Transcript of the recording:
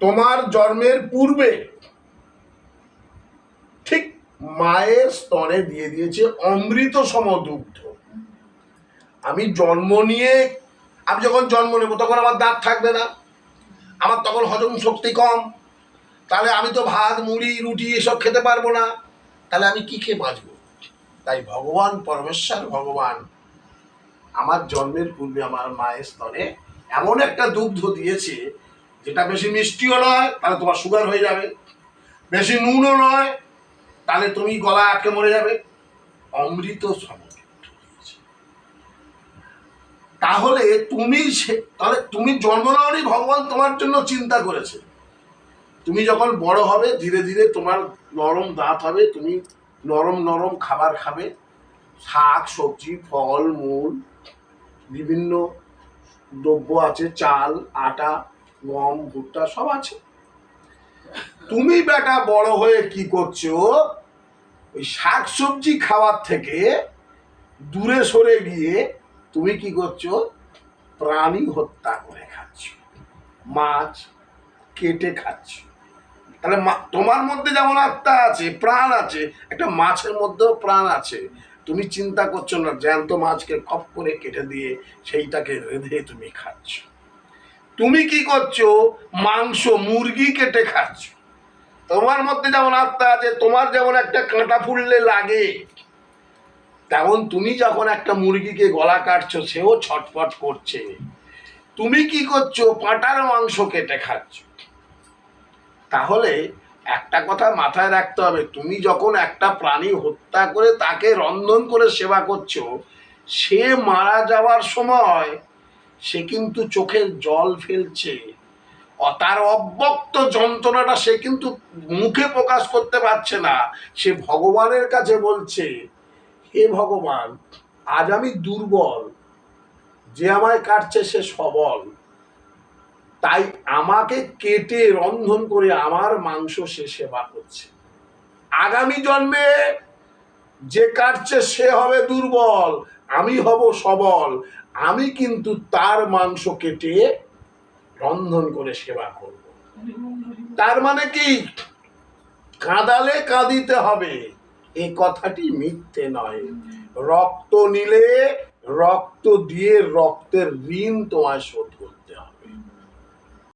তোমার জন্মের পূর্বে ঠিক মায়ের স্তনে দিয়ে দিয়েছে অমৃত সম দুগ্ধ। আমি জন্ম নিয়ে, আমি যখন জন্ম নেব তখন আমার দাঁত থাকবে না। আমার তখন হজম শক্তি কম। তাহলে আমি তো ভাত, মুড়ি, রুটি এসব খেতে পারব না। তাহলে আমি কি খেয়ে বাঁচবো? তাই ভগবান, পরমেশ্বর ভগবান আমার জন্মের পূর্বে আমার মায়ের স্তনে এমন একটা দুগ্ধ দিয়েছে যেটা বেশি মিষ্টিও নয়, তাহলে তোমার সুগার হয়ে যাবে। বেশি নুনও নয়, তাহলে তুমি গলা আটকে মরে যাবে। অমৃত তাহলে তুমি তাহলে তুমি জন্ম নাওনি, ভগবান তোমার জন্য চিন্তা করেছে। তুমি যখন বড় হবে, ধীরে ধীরে তোমার নরম দাঁত হবে, তুমি নরম নরম খাবার খাবে। শাক, সবজি, ফল, মূল, বিভিন্ন দ্রব্য আছে, চাল, আটা গম ভুট্টা সব আছে। তুমি বেটা বড় হয়ে কি করছ? ওই শাক সবজি খাওয়ার থেকে দূরে সরে গিয়ে তুমি কি করছ? প্রাণী হত্যা করে খাচ্ছ। মাছ কেটে খাচ্ছ। তাহলে তোমার মধ্যে যেমন আত্মা আছে, প্রাণ আছে, একটা মাছের মধ্যেও প্রাণ আছে। তুমি চিন্তা করছ না, জ্যান্ত মাছকে কপ করে কেটে দিয়ে সেইটাকে রেঁধে তুমি খাচ্ছ। তুমি কি করছ? মাংস, মুরগি কেটে খাচ্ছ। তোমার মধ্যে যেমন আত্মা আছে, তোমার যেমন একটা কাঁটা ফুললে লাগে। তেমন তুমি যখন একটা মুরগিকে গলা কাটছো, সেও ছটফট করছে। তুমি কি করছ? পাটার মাংস কেটে খাচ্ছ। তাহলে একটা কথা মাথায় রাখতে হবে, তুমি যখন একটা প্রাণী হত্যা করে তাকে রন্ধন করে সেবা করছ, সে মারা যাওয়ার সময় সে কিন্তু চোখের জল ফেলছে। তার অব্যক্ত যন্ত্রণাটা সে কিন্তু মুখে প্রকাশ করতে পারছে না। সে ভগবানের কাছে বলছে, হে ভগবান, আজ আমি দুর্বল, যে আমায় কাটছে সে সবল। তাই আমাকে কেটে রন্ধন করে আমার মাংস সে সেবা করছে। আগামী জন্মে যে কাটছে সে হবে দুর্বল আমি হব সবল, আমি কিন্তু তার মাংস কেটে রন্ধন করে সেবা করব। তার মানে কি? কাঁদালে কাঁদিতে হবে এই কথাটি মিথ্যে নয়। রক্ত নিলে রক্ত দিয়ে রক্তের ঋণ তোমায় শোধ